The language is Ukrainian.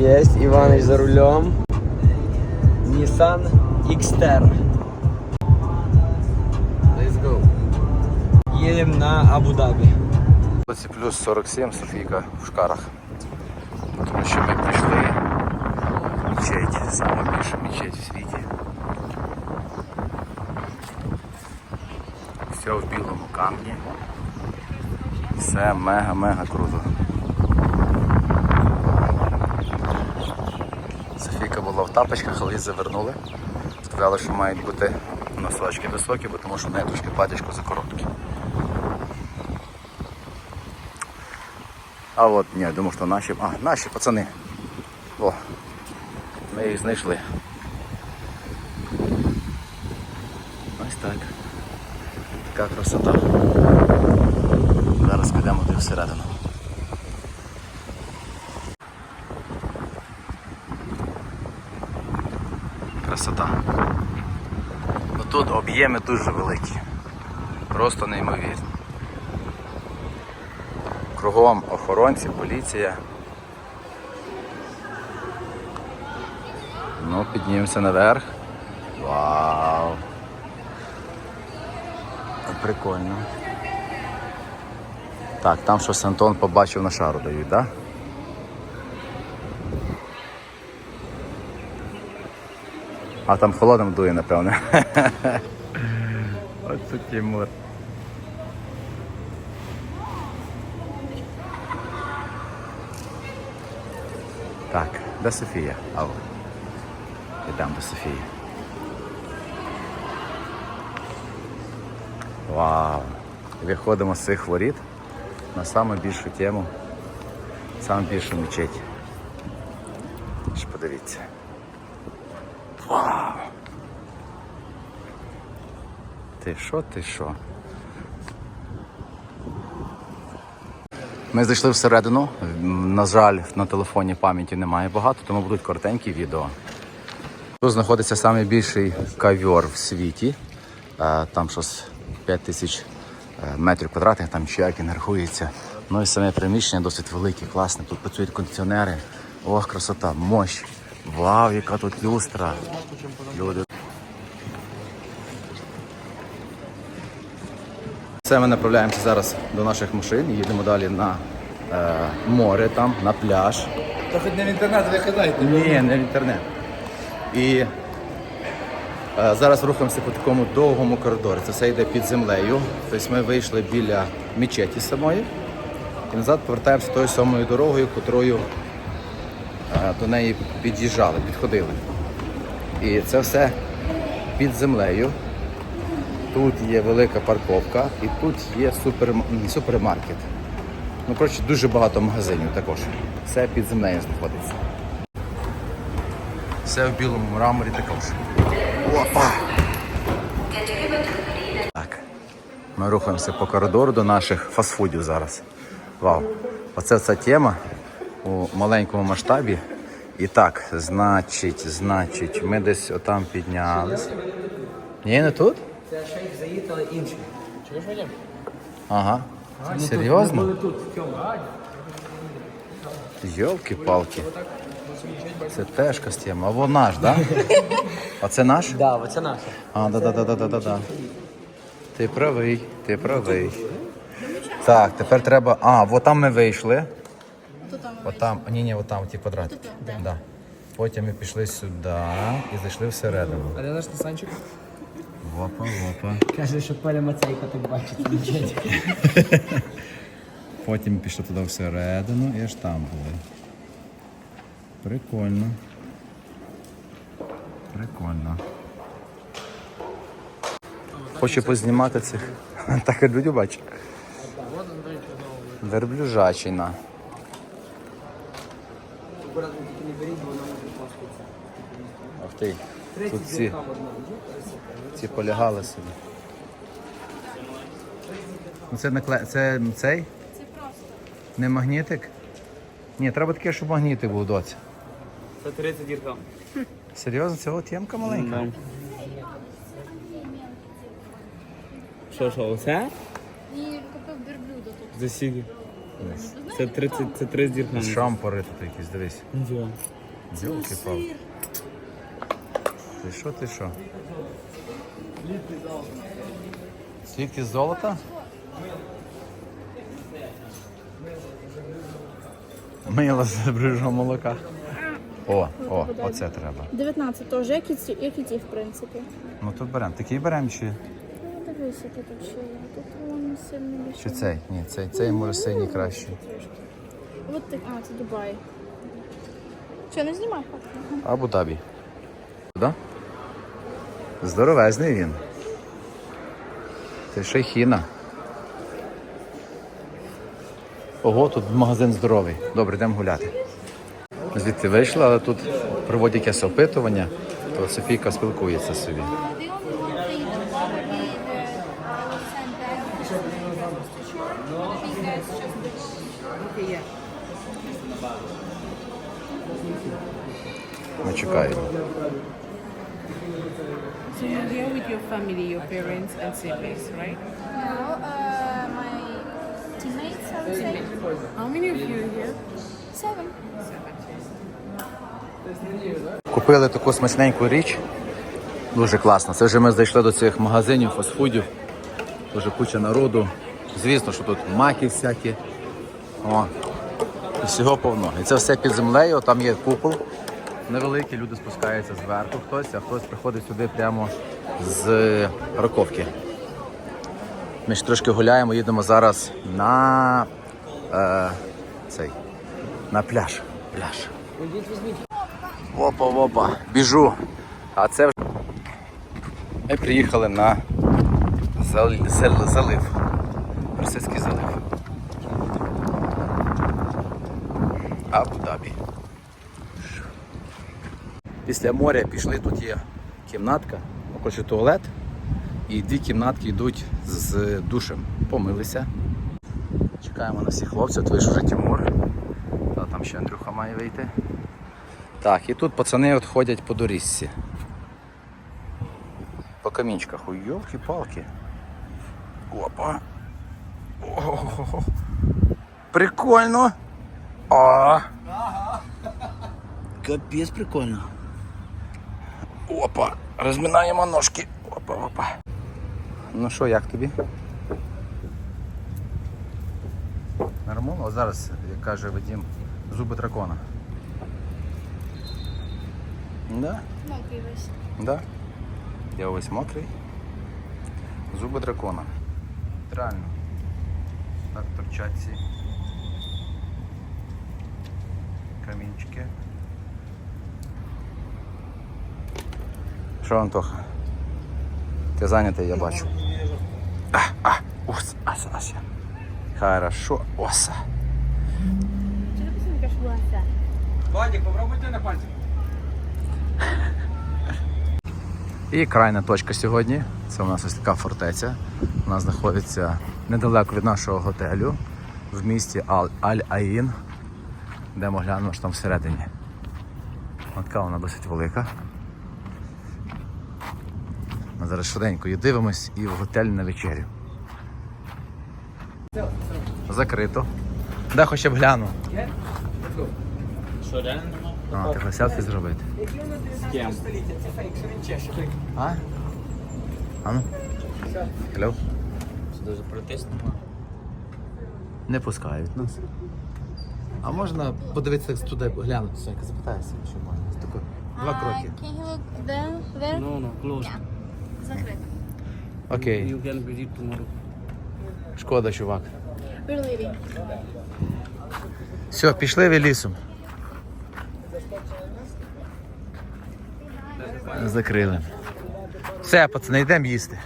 Єсть, Іванич за рулем. Nissan Xterra. Let's go. Їдемо на Абу-Дабі. Це плюс 47 Софійка в шкарах. Тому що ми прийшли в мечеть, саме більша мечеть у світі. Все в білому камні. Все мега-мега круто. Софійка була в тапочках, але її завернули. Сказали, що мають бути носочки високі, бо тому що в неї трошки платячко за короткі. А от, ні, я думав, що наші. А, наші пацани. О, ми їх знайшли. Ось так. Така красота. Зараз підемо туди всередину. Красота. Ну тут об'єми дуже великі. Просто неймовірні. Кругом охоронці, поліція. Ну, піднімемося наверх. Вау! Прикольно. Так, там щось Антон побачив на шару дають, так? Да? А там холодним дує, напевне. Оце Тимур. Так, де Софія? А от. Йдемо до Софії. Вау! Виходимо з цих воріт на саму більшу тему, саму більшу мечеть. Подивіться. Ти що, ти що? Ми зайшли всередину. На жаль, на телефоні пам'яті немає багато, тому будуть коротенькі відео. Тут знаходиться найбільший кавьор в світі. Е, Там щось 5 тисяч е, метрів квадратних, там чекін рахується. Ну і саме приміщення досить велике, класне. Тут працюють кондиціонери. Ох, красота, мощ. Вау, яка тут люстра. Люди. Це ми направляємося зараз до наших машин, їдемо далі на е, море, там, на пляж. Та хоч не в інтернет виходайте. Ні, не в інтернет. І е, зараз рухаємося по такому довгому коридорі. Це все йде під землею. Тобто ми вийшли біля мечеті самої і назад повертаємося тою самою дорогою, котрою е, до неї під'їжджали, підходили. І це все під землею. Тут є велика парковка і тут є супер, супермаркет. Ну, коротше, дуже багато магазинів також. Все під землею знаходиться. Все в білому мраморі також. Опа! Так. Ми рухаємося по коридору до наших фастфудів зараз. Вау! Оце ця тема у маленькому масштабі. І так, значить, значить, ми десь отам піднялись. Ні, не тут? Це шейх заїд, але інший. Чуєш, Вадим? Ага. Серйозно? Ми тут в цьому. Йолки-палки. Це теж костюм. А вон наш, так? Да? А це наш? Да, оце наше. А, да, да, да, да, да, да, да. Ти правий, ти правий. Так, тепер треба. А, от там ми вийшли. От там, ні, ні, от там ті квадратики. Да. Потім ми пішли сюди і зайшли всередину. А де наш Нисанчик? Опа, опа. Каже, що Коля Мацейка так бачить. Потім пішли туди всередину і аж там були. Прикольно. Прикольно. Хочу познімати цих. Так і люди бачу. Верблюжачина. Ах ти. 30 Тут ці, ці полягали собі. Ну це накле... це цей? Це просто. Не магнітик? Ні, треба таке, щоб магнітик був доця. Це 30 діркам. Серйозно, це от тємка маленька. Що, що, оце? І купив верблюда тут. Засіги. Це 30, це 30 дірхам. Шампури тут якісь, дивись. Нічого. Ділки пал. Ти що, ти що? Скільки золота? Мило з брижого молока. О, о, оце треба. 19 теж, як і ці, як і ті, в принципі. Ну тут беремо. Такий беремо чи, Ну, дивись, тут ще є. Тут воно сильно більше. чи цей? Ні, цей, цей може синій кращий. От так, а, це Дубай. Що, не знімай фотку? Абу-Дабі. Да? Здоровезний він. Це шейхіна. Ого, тут магазин здоровий. Добре, йдемо гуляти. Звідти вийшла, але тут проводять якесь опитування, то Софійка спілкується собі. Ми чекаємо. So you're here with your family, your parents and siblings, right? Now, uh, my teammates, I would say, How many of you are here? seven. Купили таку смачненьку річ. Дуже класно. Це вже ми зайшли до цих магазинів, фастфудів. Дуже куча народу. Звісно, що тут маки всякі. О, і всього повно. І це все під землею, там є купол невеликий, люди спускаються зверху хтось, а хтось приходить сюди прямо з Раковки. Ми ще трошки гуляємо, їдемо зараз на е, цей, на пляж. Пляж. Опа, опа, біжу. А це ми приїхали на зал- зал- залив. Персидський залив. Абу-Дабі. Після моря пішли, тут є кімнатка, хоче туалет. І дві кімнатки йдуть з душем. Помилися. Чекаємо на всіх хлопців, тут вже Тимур. Та там ще Андрюха має вийти. Так, і тут пацани от ходять по доріжці. По камінчиках. Ой, йолки-палки. Опа. Ого. Прикольно. А. Капець прикольно. Опа. Розминаємо ножки. Опа, опа. Ну що, як тобі? Нормально? О, зараз, як каже Вадим, зуби дракона. Да? Мокрий весь. Да. Я весь мокрий. Зуби дракона. Реально. Так торчать ці камінчики. Що, Антоха? Ти зайнятий, я бачу. А, а, ус, аса, аса. Хорошо, оса. Чи ти писанка? Владик, попробуйте на пальці. І крайня точка сьогодні. Це у нас ось така фортеця. Вона знаходиться недалеко від нашого готелю в місті Аль-Аїн, де ми глянемо, що там всередині. От Така вона досить велика. Зараз швиденько її дивимось і в готель на вечерю. Закрито. Де хоча б гляну. Що, реально нема? А, треба селфі зробити. З ким? А? А ну? Hello? Це дуже протест нема. Не пускають нас. А можна подивитися туди, глянути, Сонька, запитайся, що можна. Тако, Два кроки. Can you look there? There? No, no, closed. Закрито. Окей. You can visit tomorrow. Шкода, чувак. We're leaving. Все, пішли ви лісом. Закрили. Все, пацани, йдемо їсти.